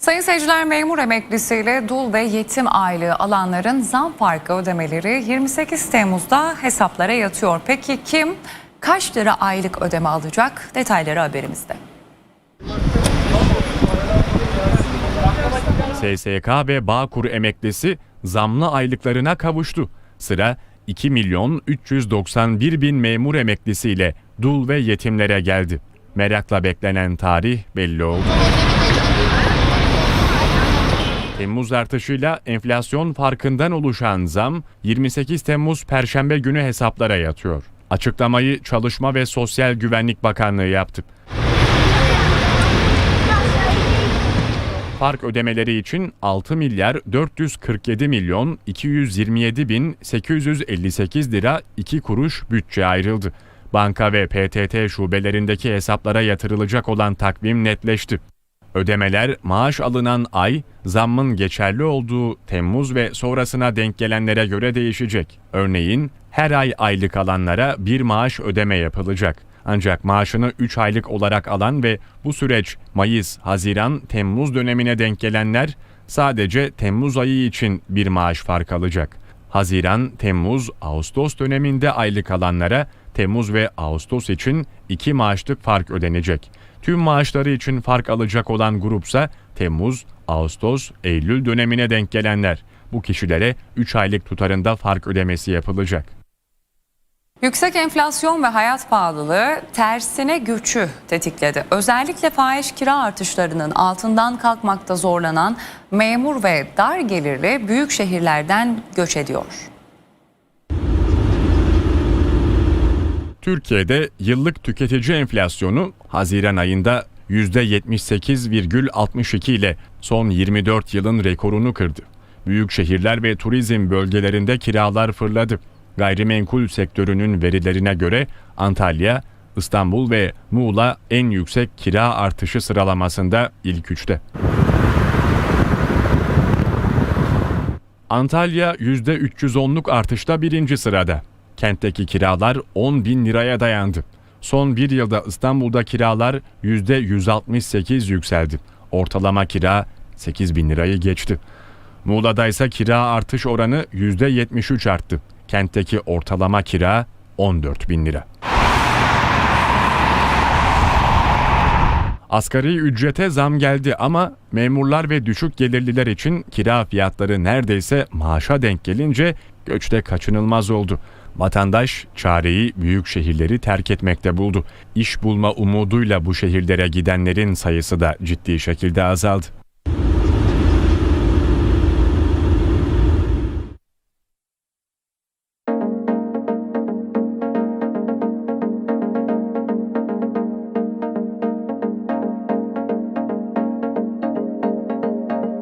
Sayın seyirciler memur emeklisiyle dul ve yetim aylığı alanların zam farkı ödemeleri 28 Temmuz'da hesaplara yatıyor. Peki kim kaç lira aylık ödeme alacak? Detayları haberimizde. SSK ve Bağkur emeklisi zamlı aylıklarına kavuştu. Sıra 2 milyon 391 bin memur emeklisiyle dul ve yetimlere geldi. Merakla beklenen tarih belli oldu. Temmuz artışıyla enflasyon farkından oluşan zam 28 Temmuz Perşembe günü hesaplara yatıyor. Açıklamayı Çalışma ve Sosyal Güvenlik Bakanlığı yaptı. Fark ödemeleri için 6 milyar 447 milyon 227 bin 858 lira 2 kuruş bütçe ayrıldı. Banka ve PTT şubelerindeki hesaplara yatırılacak olan takvim netleşti. Ödemeler maaş alınan ay, zammın geçerli olduğu Temmuz ve sonrasına denk gelenlere göre değişecek. Örneğin her ay aylık alanlara bir maaş ödeme yapılacak. Ancak maaşını 3 aylık olarak alan ve bu süreç Mayıs, Haziran, Temmuz dönemine denk gelenler sadece Temmuz ayı için bir maaş fark alacak. Haziran, Temmuz, Ağustos döneminde aylık alanlara Temmuz ve Ağustos için 2 maaşlık fark ödenecek. Tüm maaşları için fark alacak olan grupsa Temmuz, Ağustos, Eylül dönemine denk gelenler. Bu kişilere 3 aylık tutarında fark ödemesi yapılacak. Yüksek enflasyon ve hayat pahalılığı tersine göçü tetikledi. Özellikle fahiş kira artışlarının altından kalkmakta zorlanan memur ve dar gelirli büyük şehirlerden göç ediyor. Türkiye'de yıllık tüketici enflasyonu Haziran ayında %78,62 ile son 24 yılın rekorunu kırdı. Büyük şehirler ve turizm bölgelerinde kiralar fırladı. Gayrimenkul sektörünün verilerine göre Antalya, İstanbul ve Muğla en yüksek kira artışı sıralamasında ilk üçte. Antalya %310'luk artışta birinci sırada. Kentteki kiralar 10 bin liraya dayandı. Son bir yılda İstanbul'da kiralar %168 yükseldi. Ortalama kira 8 bin lirayı geçti. Muğla'da ise kira artış oranı %73 arttı. Kentteki ortalama kira 14 bin lira. Asgari ücrete zam geldi ama memurlar ve düşük gelirliler için kira fiyatları neredeyse maaşa denk gelince göçte kaçınılmaz oldu. Vatandaş çareyi büyük şehirleri terk etmekte buldu. İş bulma umuduyla bu şehirlere gidenlerin sayısı da ciddi şekilde azaldı.